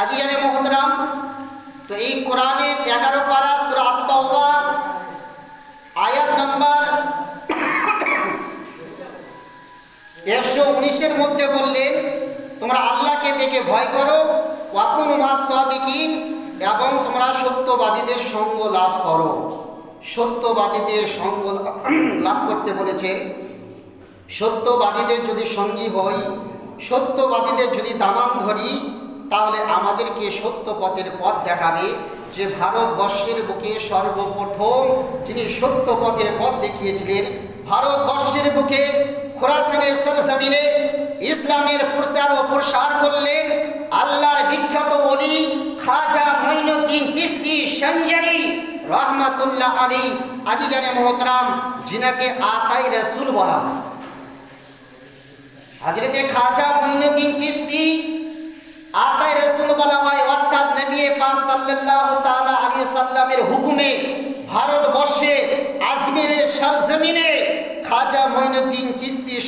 আজিয়ানে মোহতরাম, তো এই কোরআনের এগারো পারা সুরা আত্মবা আয়াত নাম্বার একশো উনিশের মধ্যে বললেন তোমরা আল্লাহকে দেখে ভয় করো, ওয়াকুন সাদিকিন, এবং তোমরা সত্যবাদীদের সঙ্গ লাভ করো। সত্যবাদীদের সঙ্গ লাভ করতে বলেছে, সত্যবাদীদের যদি সঙ্গী হই, সত্যবাদীদের যদি দামান ধরি তাহলে আমাদেরকে সত্য পথের পথ দেখাবে যে ভারতবর্ষের বুকে সর্বপ্রথম যিনি সত্য পথের পথ দেখিয়েছিলেন, ভারতবর্ষের বুকে খোরাসানের ইসলামের প্রচার ও প্রসার করলেন আল্লাহর বিখ্যাত অলি খাজা মঈনুদ্দিন চিস্তি সঞ্জারি রহমাতুল্লাহ আলী আজিজানে মোহতরাম, যিনাকে আতাই রসুল বলা হজরতে খাজা মঈনুদ্দিন চিস্তি হুকুমে ভারতবর্ষে খাজা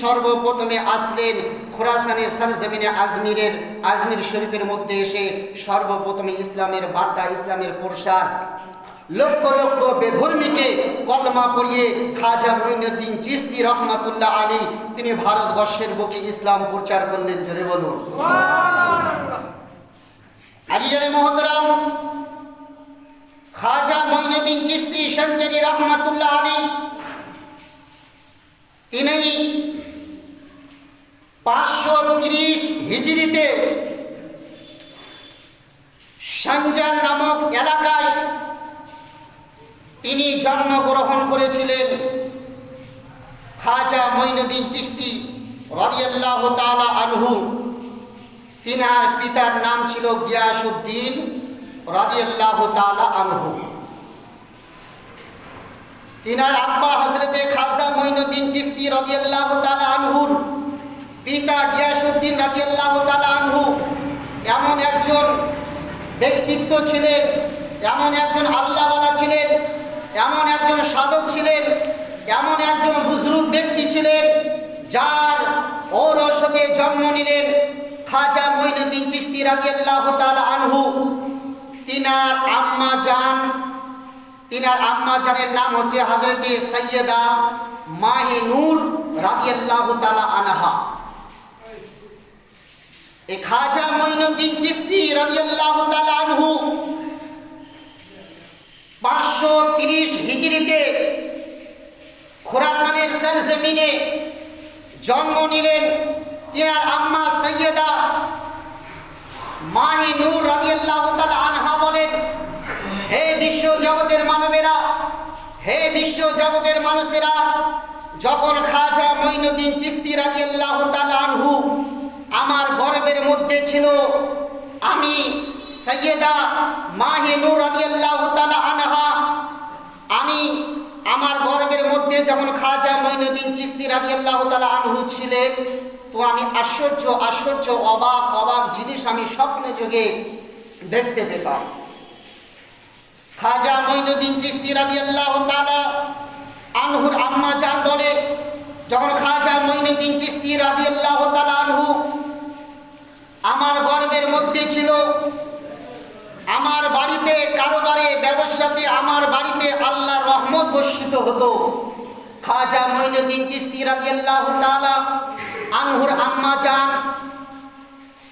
সর্বপ্রথমে আসলেন খোরাসানের সরজমিনে আজমিরের, আজমির শরীফের মধ্যে এসে সর্বপ্রথমে ইসলামের বার্তা, ইসলামের প্রসার লক্ষ লক্ষ বেধর্মীকে কলমা পড়িয়ে খাজা মঈনুদ্দিন চিস্তি রহমাতুল্লাহ আলী তিনি ভারতবর্ষের বুকে ইসলাম প্রচার করলেন জোরে বলুন। আলিজানে মহতরাম খাজা মঈনুদ্দিন চিস্তি সঞ্জনী রহমাতুল্লাহ আলী তিনি পাঁচশো তিরিশ হিজড়িতে সঞ্জার নামক এলাকায় তিনি জন্মগ্রহণ করেছিলেন খাজা মঈনুদ্দিন চিস্তি রাদিয়াল্লাহু তাআলা আনহু। তিনার পিতার নাম ছিল গিয়াসউদ্দিন রাদিয়াল্লাহু তাআলা আনহু। তিনার আব্বা হযরতে খাজা মঈনুদ্দিন চিস্তি রাদিয়াল্লাহু তাআলা আনহুর পিতা গিয়াসউদ্দিন রাদিয়াল্লাহু তাআলা আনহু। এমন একজন ব্যক্তিত্ব ছিলেন, এমন একজন আল্লাহওয়ালা ছিলেন এমন একজন সাধক ছিলেন, এমন একজন বুজরুগ ব্যক্তি ছিলেন, যার ঔরসতে জন্ম নিলেন খাজা মঈনুদ্দিন চিস্তি রাদিয়াল্লাহু তাআলা আনহু। তিনার আম্মা জান, তিনার আম্মা জানের নাম হচ্ছে হযরতে সৈয়দা মাহি নূর রাদিয়াল্লাহু আনহা। এই খাজা মঈনুদ্দিন চিস্তি রাদিয়াল্লাহু তাআলা আনহু পাঁচশো তিরিশ হিজড়িতে খোরাসানের সরজমিনে জন্ম নিলেন তিনার আম্মা সৈয়দা মাহি নূর রাদিয়াল্লাহু তাআলা আনহা বলেন, হে বিশ্ব জগতের মানবেরা, হে বিশ্ব জগতের মানুষেরা, যখন খাজা মঈনুদ্দিন চিস্তি রাদিয়াল্লাহু তাআলা আনহু আমার গর্বের মধ্যে ছিল, আমি সৈয়দা মাহি নূর রাদিয়াল্লাহু তাআলা আনহা, আমি আমার গর্বের মধ্যে যখন খাজা মঈনুদ্দিন চিস্তি রাদিয়াল্লাহু তাআলা আনহু ছিলেন, তো আমি আশ্চর্য আশ্চর্য, অবাক অবাক জিনিস আমি স্বপ্নে যোগে দেখতে পেতাম। খাজা মঈনুদ্দিন চিস্তি রাদিয়াল্লাহু তাআলা আনহুর আম্মা জান বলে, যখন খাজা মঈনুদ্দিন চিস্তি রাদিয়াল্লাহু তাআলা আনহু আমার গর্বের মধ্যে ছিল আমার বাড়িতে, কারোবারে ব্যবসাতে, আমার বাড়িতে আল্লাহ রহমত বর্ষিত হতো। খাজা মঈনুদ্দিন চিস্তি রাদিয়াল্লাহু তাআলা আনহুর আম্মা জান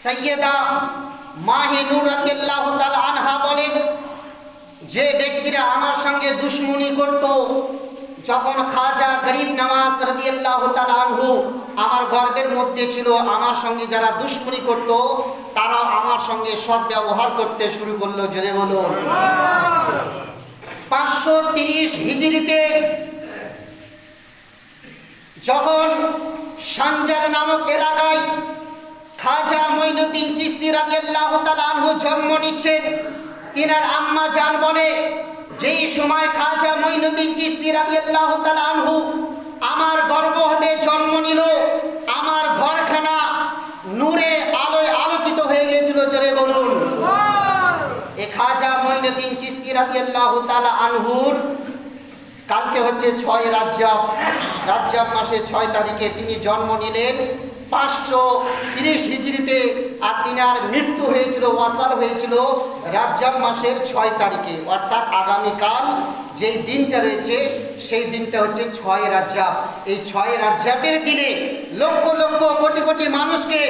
সৈয়দা মাহি নূর রাদিয়াল্লাহু তাআলা আনহা বলেন, যে ব্যক্তিরা আমার সঙ্গে দুশ্মনী করত যখন খাজা গরিব নওয়াজ রাদিয়াল্লাহু তাআলা আনহু আমার গর্বের মধ্যে ছিল, আমার সঙ্গে যারা দুশ্মনী করত, তারাও আমার সঙ্গে সৎ ব্যবহার করতে শুরু করল, জোরে বলুন। পাঁচশো তিরিশ হিজড়িতে যখন সানজার নামক এলাকায় খাজা মঈনুদ্দিন চিস্তি রাদিয়াল্লাহু তাআলা আনহু জন্ম নিচ্ছেন, তিনার আম্মা জান বলে যেই সময় খাজা মঈনুদ্দিন চিস্তি রাদিয়াল্লাহু তাআলা আনহু আমার গর্ভ হতে জন্ম নিল, আমার ঘরখানা নূরে আলোয় আলোকিত হয়ে গিয়েছিল, জোরে বলুন। এ খাজা মঈনুদ্দিন চিস্তি রাদিয়াল্লাহু তাআলা আনহুর কালকে হচ্ছে ছয় রাজ্জাব। রাজ্জাব মাসে ছয় তারিখে তিনি জন্ম নিলেন। পাঁচশো তিরিশ হিজড়িতে আর তিনার মৃত্যু হয়েছিল ওয়াসাল হয়েছিল রাজ্জাব মাসের ছয় তারিখে। অর্থাৎ আগামীকাল যেই দিনটা রয়েছে সেই দিনটা হচ্ছে ছয় রাজ্জাব। এই ছয় রাজ্জাবের দিনে লক্ষ লক্ষ কোটি কোটি মানুষকে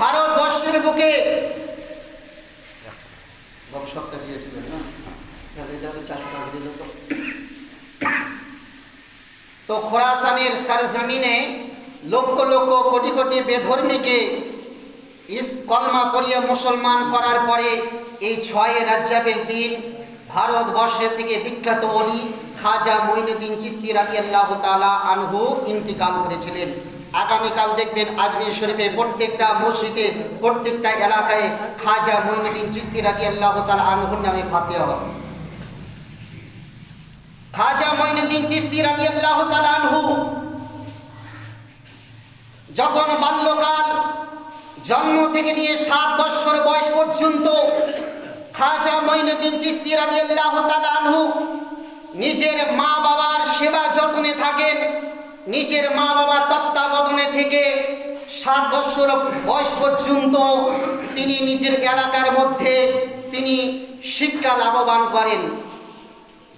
ভারতবর্ষের বুকে দিয়েছিলেন না। তো খোরাসানের সরজমিনে লক্ষ লক্ষ কোটি কোটি বেধর্মীকে ইস কলমা পড়িয়ে মুসলমান করার পরে এই ছয় রাজ্জাবের দিন ভারতবর্ষে থেকে বিখ্যাত অলি খাজা মঈনুদ্দিন চিস্তি রাজি আল্লাহ তালা আনহু ইন্তিকাল করেছিলেন। আগামীকাল দেখবেন আজমির শরীফে প্রত্যেকটা মসজিদে, প্রত্যেকটা এলাকায় খাজা মঈনুদ্দিন চিস্তি রাজি আল্লাহ তালা আনহুর নামে ফাতে হবে খাজা মঈনুদ্দিন চিস্তি রাদিয়াল্লাহু তাআলা আনহু যখন বাল্যকাল জন্ম থেকে নিয়ে সাত বৎসর বয়স পর্যন্ত খাজা মঈনুদ্দিন চিস্তি রাদিয়াল্লাহু তাআলা আনহু নিজের মা বাবার সেবা যত্নে থাকেন, নিজের মা বাবার তত্ত্বাবধানে থেকে সাত বৎসর বয়স পর্যন্ত তিনি নিজের এলাকার মধ্যে তিনি শিক্ষা লাভবান করেন।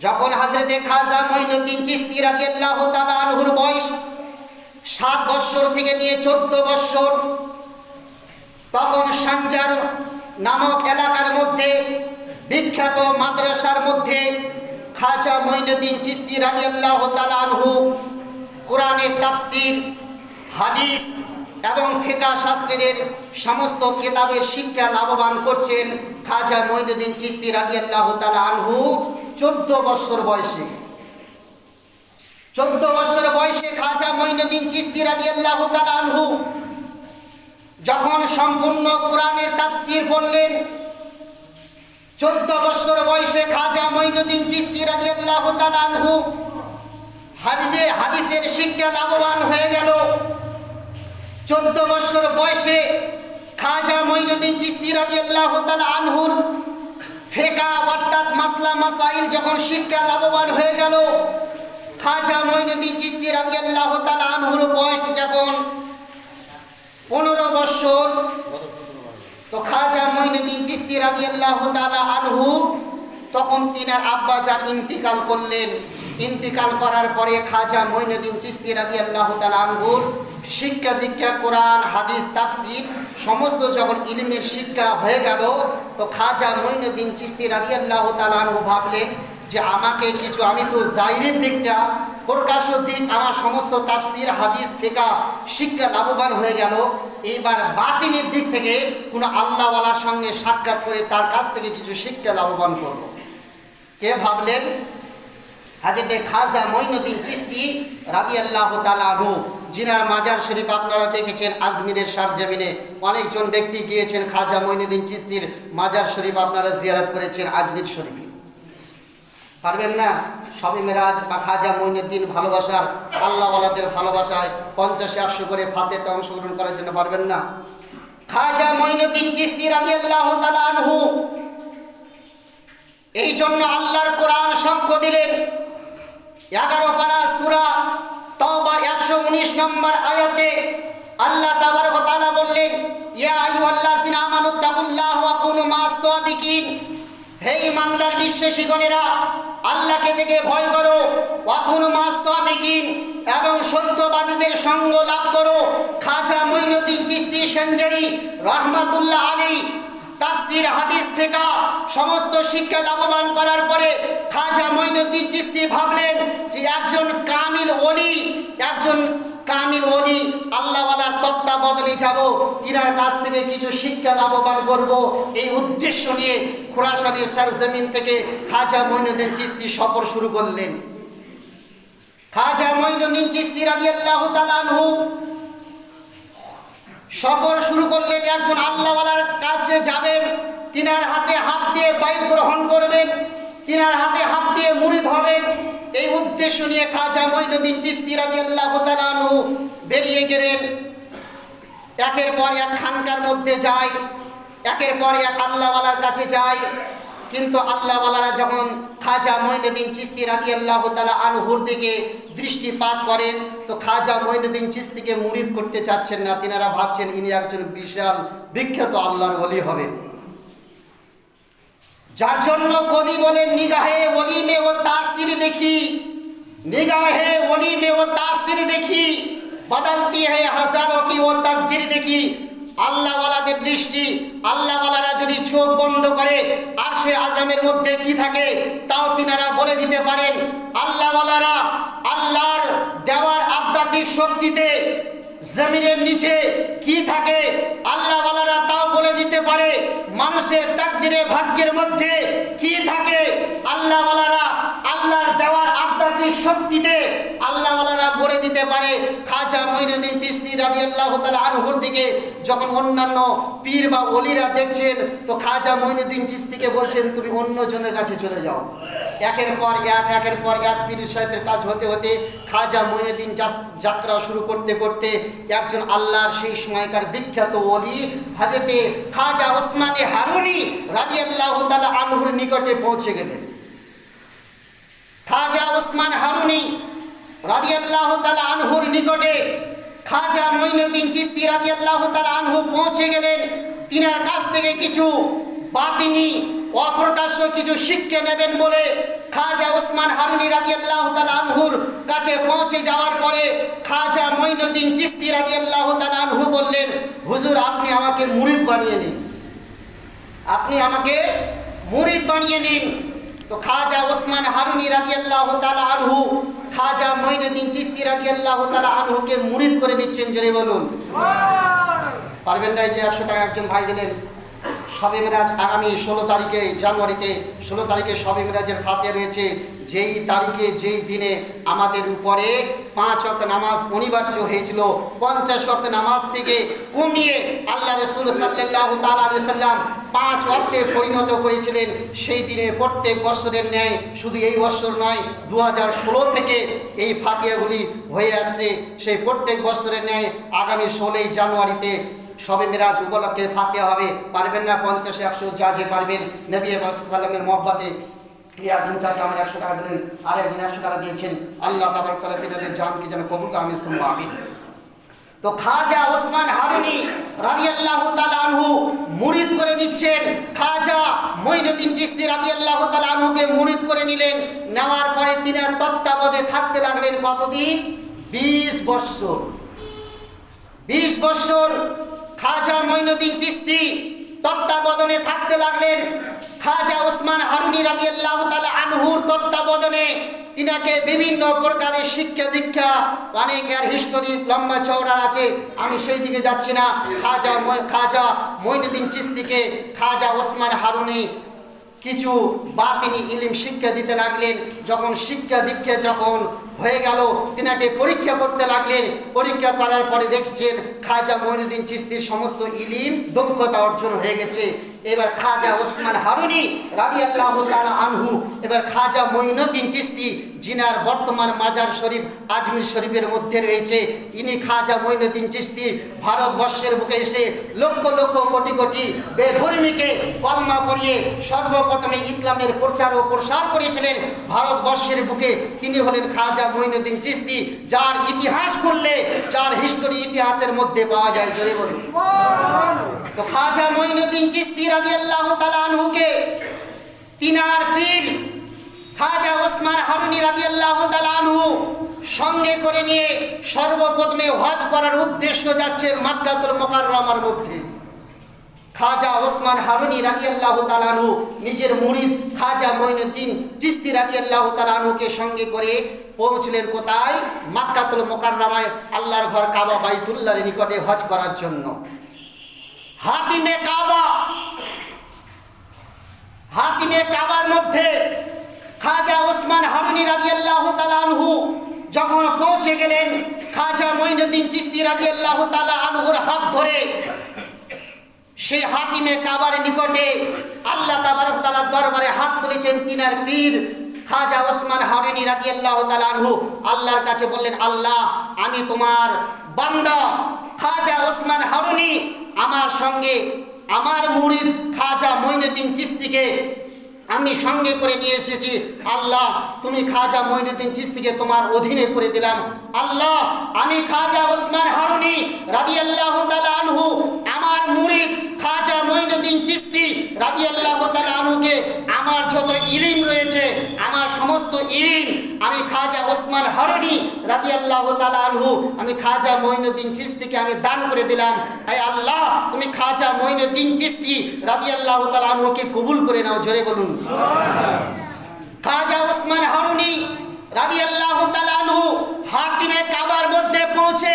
যখন হাজরতে খাজা মঈনুদ্দিন চিস্তি রাদিয়াল্লাহু তাআলা আনহুর বয়স সাত বৎসর থেকে নিয়ে চোদ্দ বৎসর। তখন সাঞ্জার নামক এলাকার মধ্যে, বিখ্যাত মাদ্রাসার মধ্যে খাজা মঈনুদ্দিন চিস্তি রাদিয়াল্লাহু তাআলা আনহু কোরআনের তাফসীর, হাদিস এবং ফিকা শাস্ত্রের সমস্ত কিতাবের শিক্ষা লাভবান করছেন খাজা মঈনুদ্দিন চিস্তি রাদিয়াল্লাহু তাআলা আনহু চোদ্দ বৎসর বয়সে। চোদ্দ বৎসর বয়সে খাজা মঈনুদ্দিন চিস্তি রাদিয়াল্লাহু তাআলা আনহু যখন সম্পূর্ণ কোরআনের তাফসীর বললেন চোদ্দ বৎসর বয়সে খাজা মঈনুদ্দিন চিস্তি রাদিয়াল্লাহু তাআলা আনহু হাদিসে, হাদিসের শিক্ষা লাভবান হয়ে গেল। চোদ্দ বৎসর বয়সে খাজা মঈনুদ্দিন চিস্তি রাদিয়াল্লাহু তাআলা আনহুর ফেকা, অর্থাৎ মাসলা, মাসাইল যখন শিক্ষা লাভবান হয়ে গেল খাজা মঈনুদ্দিন চিস্তি রাদিয়াল্লাহু তাআলা আনহুর বয়স যখন পনেরো বৎসর তো খাজা মঈনুদ্দিন চিস্তি রাদিয়াল্লাহু তাআলা আনহু তখন তিনার আব্বা যান ইন্তিকাল করলেন। ইন্তিকাল করার পরে খাজা মঈনুদ্দিন চিস্তি রাদিয়াল্লাহু তাআলা আনহুর শিক্ষা দীক্ষা, কোরআন, হাদিস, তাফসীর সমস্ত যখন ইলমের শিক্ষা হয়ে গেল, তো খাজা মঈনুদ্দিন চিস্তি রাদিয়াল্লাহু তাআলা আনহু ভাবলেন যে আমাকে কিছু, আমি তো জাহিরের দিকটা প্রকাশ্য দিক আমার সমস্ত তাফসির, হাদিস, ফেকা, শিক্ষা লাভবান হয়ে গেল। এইবার বাতিনের দিক থেকে কোনো আল্লাহওয়ালার সঙ্গে সাক্ষাৎ করে তার কাছ থেকে কিছু শিক্ষা লাভবান করব। কে ভাবলেন? হাজরতে খাজা মঈনুদ্দিন চিস্তি রাজি আল্লাহ তালাহু জিনার মাজার শরীফ আপনারা দেখেছেন, আজমিরের সারজামিনে অনেকজন ব্যক্তি গিয়েছেন, খাজা মঈনুদ্দিন চিস্তির মাজার শরীফ আপনারা জিয়ারত করেছেন, আজমির শরীফে। পারবেন না? সবে মেরাজ বা খাজা মঈনুদ্দিন ভালোবাসার আল্লাহওয়ালাদের ভালোবাসায় পঞ্চাশ, একশো করে ফাতেতে অংশগ্রহণ করার জন্য পারবেন না। খাজা মঈনুদ্দিন চিস্তি রাজি আল্লাহ আনহু এই জন্য আল্লাহর কোরআন সাক্ষ্য দিলেন। এগারো পারা সুরা তওবা একশো উনিশ নম্বর আয়াতে আল্লাহ তাবার তাআলা বললেন, ইয়া আইয়ুহাল্লাযিনা আমানু তাকুল্লাহ ওয়া কুনু মাস হে ইমানদার বিশ্বাসীগণেরা আল্লাহকে দেখে ভয় করো। অখন মাস দেখিন এবং সত্যবাদীদের সঙ্গ লাভ করো। খাজা মঈনুদ্দিন চিস্তি সঞ্জরি রহমাতুল্লাহ আলী, তাফসির, হাদিস, ফেকা, সমস্ত শিক্ষা লাভবান করার পরে খাজা মঈনুদ্দিন চিস্তি ভাবলেন যে একজন কামিল ওলি, একজন কামিল ওলি, আল্লাহওয়ালার তত্ত্বাবধানে যাব, তিনার কাছ থেকে কিছু শিক্ষা লাভবান করব। এই উদ্দেশ্য নিয়ে খোরাসানের সরজমিন থেকে খাজা মঈনুদ্দিন চিশতি সফর শুরু করলেন। খাজা মঈনুদ্দিন চিশতি রাদিয়াল্লাহু তাআলা আনহু সফর শুরু করলেন, একজন আল্লাহওয়ালার কাছে যাবেন, তিনার হাতে হাত দিয়ে বাইক গ্রহণ করবেন। তিনার হাতে হাত দিয়ে মুড়ি হবেন এই উদ্দেশ্য নিয়ে খাজা মঈনুদ্দিন চিস্তি রাদিয়াল্লাহু তাআলা বেরিয়ে গেলেন। একের পর এক খানকার মধ্যে যায়, একের পর এক আল্লাহওয়ালার কাছে যায়। কিন্তু আল্লাহওয়ালারা যখন খাজা মঈনুদ্দিন চিস্তি রাজি আল্লাহ তালা আনহুর দিকে দৃষ্টিপাত করেন, তো খাজা মঈনুদ্দিন চিস্তিকে মুরিদ করতে চাচ্ছেন না। তিনারা ভাবছেন ইনি একজন বিশাল বিখ্যাত আল্লাহর ওলি হবেন। যার জন্য কবি বলেন, নিগাহে ওলি মে ও তাসির দেখি। নিগাহে ওলি মে ও তাসির দেখি। বদলতি হে হাজারো কি ও তাকদির দেখি? আল্লাহওয়ালাদের দৃষ্টি, আল্লাহওয়ালারা যদি চোখ বন্ধ করে আর সে আজমের মধ্যে কি থাকে, তাও তিনারা বলে দিতে পারেন। আল্লাহওয়ালারা, আল্লাহর দেওয়ার আধ্যাত্মিক শক্তিতে জমিনের নিচে কি থাকে, আল্লাহ আল্লাহরা তাও বলে দিতে পারে, মানুষের তাকদিরে ভাগ্যের মধ্যে কি থাকে, আল্লাহ আল্লাহরা আল্লাহর দেওয়ার আধ্যাত্মিক শক্তিতে আল্লাহ ওয়ালারা বলে দিতে পারে। খাজা রাদিয়াল্লাহু তাআলা আনহুর দিকে যখন অন্যান্য পীর বা ওলিরা দেখছেন, তো খাজা চিস্তিকে বলছেন, তুমি কাছে চলে যাও। একের পর এক, একের পর এক পীর সাহেবের কাজ হতে হতে খাজা যাত্রা শুরু করতে করতে একজন আল্লাহর সেই সময়কার বিখ্যাত অলি হাজেতে খাজা ওসমানে হারুনি রাদিয়াল্লাহু তাআলা আনহুর নিকটে পৌঁছে গেলেন। খাজা ওসমান হারুনি রাদিয়াল্লাহু তাআলা আনহুর নিকটে খাজা মঈনুদ্দিন চিশতি রাদিয়াল্লাহু তাআলা আনহু পৌঁছে গেলেন। তিনার কাছ থেকে কিছু বাতিনি, অপ্রকাশ্য কিছু শিক্ষা নেবেন বলে খাজা ওসমান হারুনি রাদিয়াল্লাহু তাআলা আনহুর কাছে পৌঁছে যাওয়ার পরে খাজা মঈনুদ্দিন চিশতি রাদিয়াল্লাহু তাআলা আনহু বললেন, হুজুর, আপনি আমাকে মুরিদ বানিয়ে নিন। আপনি আমাকে মুরিদ বানিয়ে নিন। তো খাজা ওসমান হারুনি রাদিয়াল্লাহু তাআলা আনহু খাজা মঈনুদ্দিন চিশতি রাদিয়াল্লাহু তাআলা আনহুকে মুরিদ করে নিচ্ছেন জোরে বলুন। পারবেন না এই যে একশো টাকা একজন ভাই দিলেন? শবে মিরাজ আগামী ষোলো তারিখে, জানুয়ারিতে ষোলো তারিখে শবে মিরাজের ফাতে রয়েছে। যেই তারিখে, যেই দিনে আমাদের উপরে পাঁচ অক্ট নামাজ অনিবার্য হয়েছিল, পঞ্চাশ অক্ট নামাজ থেকে কমিয়ে আল্লাহ রসুল সাল্লাহ তালি সাল্লাম পাঁচ অক্টে পরিণত করেছিলেন। সেই দিনে প্রত্যেক বছরের ন্যায়, শুধু এই বছর নয় দু হাজার ষোলো থেকে এই ফাতিয়াগুলি হয়ে আসছে। সেই প্রত্যেক বছরের ন্যায় আগামী ষোলোই জানুয়ারিতে সবে মিরাজ উপলক্ষে ফাতে হবে। পারবেন না পঞ্চাশ একশো যা যে পারবেন। নবী সাল্লামের মহব্বতে একজন চাচা আমার একশো টাকা দিলেন, আর একজন একশো টাকা দিয়েছেন। আল্লাহ তাবার তালা তিনাদের জানকে যেন কবুল আমি সুম্মা, আমিন। তো খাজা ওসমান হারুনি রাদিয়াল্লাহু তাআলা আনহু মুরিদ করে নিচ্ছেন। খাজা মঈনুদ্দিন চিশতি রাদিয়াল্লাহু তাআলা আনহুকে মুরিদ করে নিলেন। নেওয়ার পরে তিনি আর তত্ত্বাবধানে থাকতে লাগলেন কতদিন? 20 বছর 20 বছর খাজা মঈনুদ্দিন চিস্তি তত্ত্বাবধানে থাকতে লাগলেন। খাজা ওসমান হারুনি রাদিয়াল্লাহু তাআলা আনহুর তত্ত্বাবধানে তিনাকে বিভিন্ন প্রকারের শিক্ষা দীক্ষা অনেক অনেকের হিস্টোরি লম্বা চওড়া আছে, আমি সেই দিকে যাচ্ছি না। খাজা খাজা মঈনুদ্দিন চিস্তিকে খাজা ওসমান হারুনি কিছু বাতিনি ইলিম শিক্ষা দিতে লাগলেন। যখন শিক্ষা দীক্ষা, যখন হয়ে গেল। তিনাকে পরীক্ষা করতে লাগলেন। পরীক্ষা করার পরে দেখছেন খাজা মহিনুদ্দিন চিস্তির সমস্ত ইলিম দক্ষতা অর্জন হয়ে গেছে। এবার খাজা ওসমান হারুনি রাজি আল্লাহ আনহু, এবার খাজা মঈনুদ্দিন চিস্তি জিনার বর্তমান মাজার শরীফ আজমির শরীফের মধ্যে রয়েছে। ইনি খাজা মঈনুদ্দিন চিস্তি ভারতবর্ষের বুকে এসে লক্ষ লক্ষ কোটি কোটি বেধর্মীকে কলমা পড়িয়ে সর্বপ্রথমে ইসলামের প্রচার ও প্রসার করেছিলেন। ভারতবর্ষের বুকে তিনি হলেন খাজা মঈনুদ্দিন চিস্তি যার ইতিহাস করলে যার হিস্টোরি ইতিহাসের মধ্যে পাওয়া যায়। জোরে তো খাজা মঈনুদ্দিন চিস্তি রাদিয়াল্লাহু তাআলা আনহুকে তিনার পীর খাজা ওসমান হারুনি রাদিয়াল্লাহু তাআলা আনহু সঙ্গে করে নিয়ে সর্বপ্রথমে হজ করার উদ্দেশ্য যাচ্ছে মাক্কাতুল মুকাররমার মধ্যে। খাজা ওসমান হারুনি রাদিয়াল্লাহু তাআলা আনহু নিজের মুরিদ খাজা মঈনুদ্দিন চিস্তি রাদিয়াল্লাহু তাআলা আনহুকে সঙ্গে করে পৌঁছলেন কোথায়? মাক্কাতুল মুকাররমায়, আল্লাহর ঘর কাবা বাইতুল্লাহর নিকটে হজ করার জন্য। হাতিমে কাবা। হাতিমে কাবার মধ্যে খাজা ওসমান হারুনি রাদিয়াল্লাহু তাআলা আনহু যখন পৌঁছে গেলেন, খাজা মঈনুদ্দিন চিশতি রাদিয়াল্লাহু তাআলা আনহুর হাত ধরে সেই হাতিমে কাবার নিকটে আল্লাহ তাবারক তাআলার দরবারে হাত তুলেছেন তিনার পীর খাজা ওসমান হারুনি রাদিয়াল্লাহু তাআলা আনহু। আল্লাহর কাছে বললেন, আল্লাহ, আমি তোমার বান্দা, খাজা ওসমান হারুনি আমার সঙ্গে আমার মুড়িদ খাজা মইনুদ্দিন চিস্তিকে আমি সঙ্গে করে নিয়ে এসেছি। আল্লাহ, তুমি খাজা মইনুদ্দিন চিস্তিকে তোমার অধীনে করে দিলাম। আল্লাহ, আমি খাজা ওসমান হারুনি রাজি আল্লাহ আনহু, আমার মুরিদ খাজা মঈনুদ্দিন চিস্তি রাদিয়াল্লাহু তাআলা আনহুকে আমার যত ইলিম রয়েছে আমার সমস্ত ইলিম আমি খাজা ওসমান হারুনি রাদিয়াল্লাহু তাআলা আনহু আমি খাজা মঈনুদ্দিন চিস্তিকে আমি দান করে দিলাম। আয় আল্লাহ তুমি খাজা মঈনুদ্দিন চিস্তি রাদিয়াল্লাহু তাআলা আনহুকে কবুল করে নাও জোরে বলুন। খাজা ওসমান হারুনি রাদিয়াল্লাহু তাআলা আনহু হাকিমে কাবার মধ্যে পৌঁছে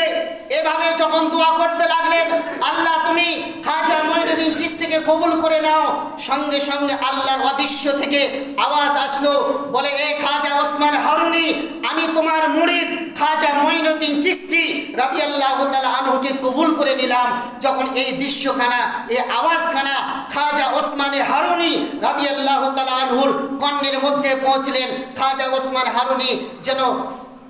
এভাবে যখন দোয়া করতে লাগলেন, আল্লাহ তুমি খাজা মঈনুদ্দিন চিস্তিকে কবুল করে নাও। সঙ্গে সঙ্গে আল্লাহর অদৃশ্য থেকে আওয়াজ আসলো, বলে, এ খাজা ওসমান হারুনি, আমি তোমার মুরিদ খাজা মঈনুদ্দিন চিস্তি রাদিয়াল্লাহু তাআলা আনহুকে কবুল করে নিলাম। যখন এই দৃশ্যখানা, এই আওয়াজখানা খাজা ওসমানে হারুনি রাদিয়াল্লাহু তাআলা আনহুর কর্ণের মধ্যে পৌঁছলেন, খাজা ওসমান হারুনি যেন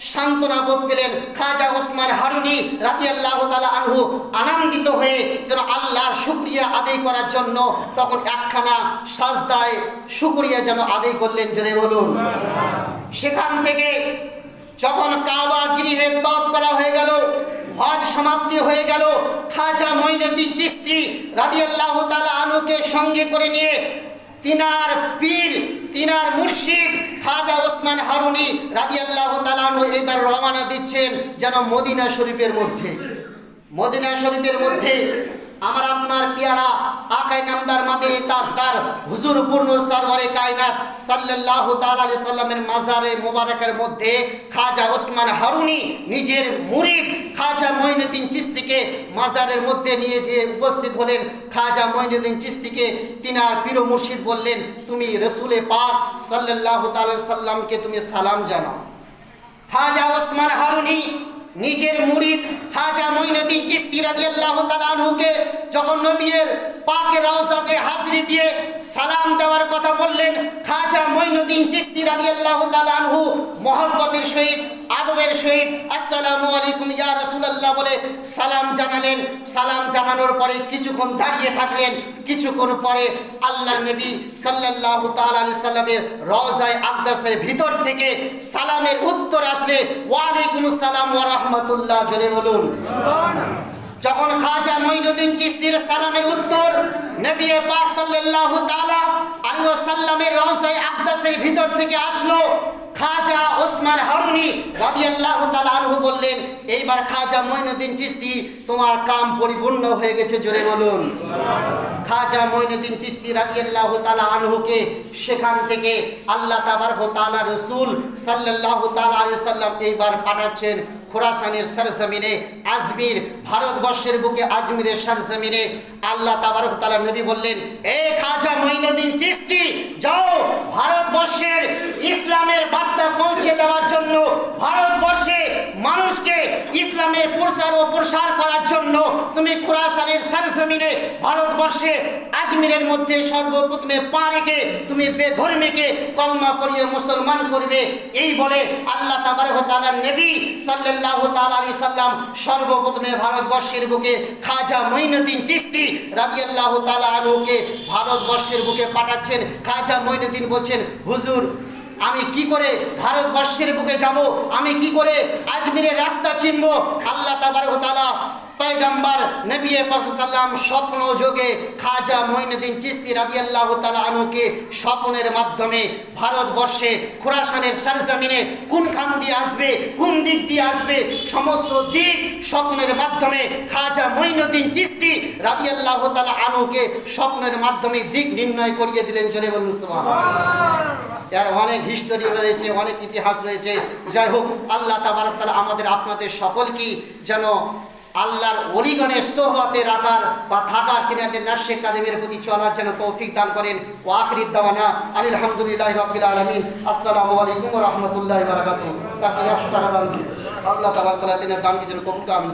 সান্ত্বনা বোধ পেলেন খাজা ওসমান হারুনি রাদিয়াল্লাহু তাআলা আনহু আনন্দিত হয়ে যেন আল্লাহর শুক্রিয়া আদায় করার জন্য তখন একখানা সাজদায় শুকরিয়া যেন আদায় করলেন জেনে বলুন। সেখান থেকে যখন কাবা গৃহে তপ করা হয়ে গেল, হজ সমাপ্তি হয়ে গেল, খাজা মঈনুদ্দিন চিস্তি রাদিয়াল্লাহু তাআলা আনুকে সঙ্গে করে নিয়ে তিনার পীর, তিনার মুর্শিদ খাজা ওসমান হারুনি রাজি আল্লাহ এবার রওনা দিচ্ছেন যেন মদিনা শরীফের মধ্যে। মদিনা শরীফের মধ্যে আমার পেয়ারা, আকাই নামদার মাদিনী তাজদার, হুজুর পূর্ণ সরওয়ারে কায়নাত, সাল্লাল্লাহু তাআলা আলাইহি সাল্লামের মাজারে মোবারকের মধ্যে খাজা ওসমান হারুনি নিজের মুরিদ খাজা মঈনুদ্দিন চিস্তিকে মাজারের মধ্যে নিয়ে যেয়ে উপস্থিত হলেন। খাজা মঈনুদ্দিন চিস্তিকে তিনার পীর মুর্শিদ বললেন, তুমি রসুলে পাক সাল্লাল্লাহু তাআলা সাল্লামকে তুমি সালাম জানাও। খাজা ওসমান হারুনি নিজের মুরিদ খাজা মঈনুদ্দিন চিস্তি রাদিয়াল্লাহু তাআলা আনহুকে যখন নবীর পাকে রাউসাতে হাজরি দিয়ে সালাম দেওয়ার কথা বললেন, খাজা মঈনুদ্দিন চিস্তি রাদিয়াল্লাহু তাআলা আনহু মহব্বতের সহিত আদবের সহিত, আসসালামু আলাইকুম ইয়া রাসূলুল্লাহ বলে সালাম জানালেন। সালাম জানানোর পরে কিছুক্ষণ দাঁড়িয়ে থাকলেন। কিছুক্ষণ পরে আল্লাহ নবী সাল্লাল্লাহু তাআলা আলাইহি সাল্লামের রওজায়ে আকদাসের ভিতর থেকে সালামের উত্তর আসলে ওয়া আলাইকুমুস সালাম ওয়া রাহমাতুল্লাহ জোরে বলুন। যখন খাজা মঈনুদ্দিন চিশতির সালামের উত্তর, নবী পাক সাল্লাল্লাহু তাআলা আলাইহি ওয়াসাল্লামের রওজায়ে আকদাসের ভিতর থেকে আসলো খাজা ওসমান হারুনি রাদিয়াল্লাহু তাআলা আনহু বললেন, এইবার খাজা মঈনুদ্দিন চিশতি, তোমার কাম পরিপূর্ণ হয়ে গেছে, জোরে বলুন। খাজা মঈনুদ্দিন চিশতি রাদিয়াল্লাহু তাআলা আনহুকে সেখান থেকে আল্লাহ তাবারক তাআলা রাসূল সাল্লাল্লাহু তাআলা আলাইহি সাল্লাম এইবার পাঠাচ্ছেন খোরাসানের সরজমিনে, আজমির, ভারতবর্ষের বুকে আজমিরের সরজমিনে। আল্লাহ তাবারক তাআলা নবী বললেন, এ খাজা মঈনুদ্দিন চিশতি, যাও ভারতবর্ষের ইসলামের বার্তা পৌঁছে দেওয়ার জন্য ভারতবর্ষে মানুষকে ইসলামের প্রসার ও প্রসার করার জন্য তুমি খোরাসানের সরজমিনে ভারতবর্ষে আজমিরের মধ্যে সর্বপ্রথমে পা রেখে তুমি বেধর্মীকে কলমা পড়িয়ে মুসলমান করবে। এই বলে আল্লাহ তাবারক তাআলা নবী সাল্লাল্লাহু তাআলা আলাইহি সাল্লাম সর্বপ্রথমে ভারতবর্ষের বুকে খাজা মঈনুদ্দিন চিশতি রাদিয়াল্লাহু তাআলা ভারতবর্ষের বুকে পাঠাচ্ছেন। খাজা মঈনুদ্দিন বলছেন, হুজুর আমি কি করে ভারতবর্ষের বুকে যাব? আমি কি করে আজমিরের রাস্তা চিনব? আল্লাহ তাবারক তাআলা পয়গম্বর নবী পাক সাল্লাম স্বপ্ন যোগে খাজা মঈনুদ্দিন চিশতি রাদিয়াল্লাহু তাআলা আনহুকে স্বপ্নের মাধ্যমে ভারতবর্ষে খোরাসানের সরজমিনে কোনখান দিয়ে আসবে, কোন দিক দিয়ে আসবে, সমস্ত দিক স্বপ্নের মাধ্যমে খাজা মঈনুদ্দিন চিশতি রাদিয়াল্লাহু তাআলা আনহুকে স্বপ্নের মাধ্যমে দিক নির্ণয় করিয়ে দিলেন। চলে বলুন এর অনেক হিস্টোরি রয়েছে, অনেক ইতিহাস রয়েছে। যাই হোক আল্লাহ তাবারক তাআলা আমাদের, আপনাদের সকলকেই যেন আল্লাহর অলিগণের সোহবতে রাখার বা থাকার তিনাদের নার্শে কাদেমের প্রতি চলার যেন তৌফিক দান করেন। ও আখরিদ দাওয়ানা আলহামদুলিল্লাহ রবিল আলমিন। আসসালামু আলাইকুম রহমতুল্লাহ বারাকাতু আল্লাহ তাবার তালা তিনের দাম কিছু কবুল কামিন